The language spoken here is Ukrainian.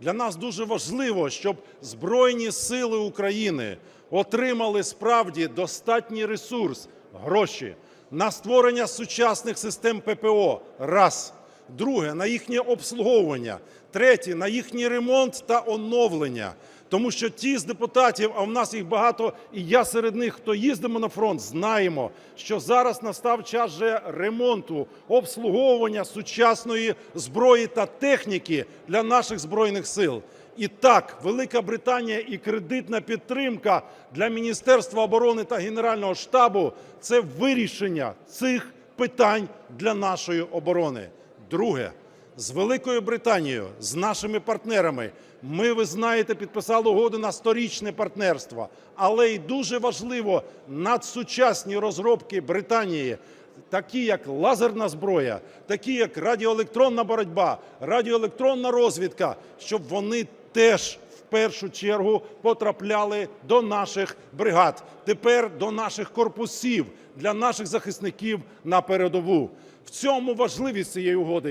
Для нас дуже важливо, щоб Збройні Сили України отримали справді достатній ресурс, гроші на створення сучасних систем ППО. Раз. Друге на їхнє обслуговування. Третє на їхній ремонт та оновлення. Тому що ті з депутатів, а в нас їх багато, і я серед них, хто їздимо на фронт, знаємо, що зараз настав час вже ремонту, обслуговування сучасної зброї та техніки для наших збройних сил. І так, Велика Британія і кредитна підтримка для Міністерства оборони та Генерального штабу це вирішення цих питань для нашої оборони. Друге, з Великою Британією, з нашими партнерами, ми, ви знаєте, підписали угоду на сторічне партнерство. Але й дуже важливо надсучасні розробки Британії, такі як лазерна зброя, такі як радіоелектронна боротьба, радіоелектронна розвідка, щоб вони теж в першу чергу потрапляли до наших бригад, тепер до наших корпусів для наших захисників на передову. В цьому важливість цієї угоди.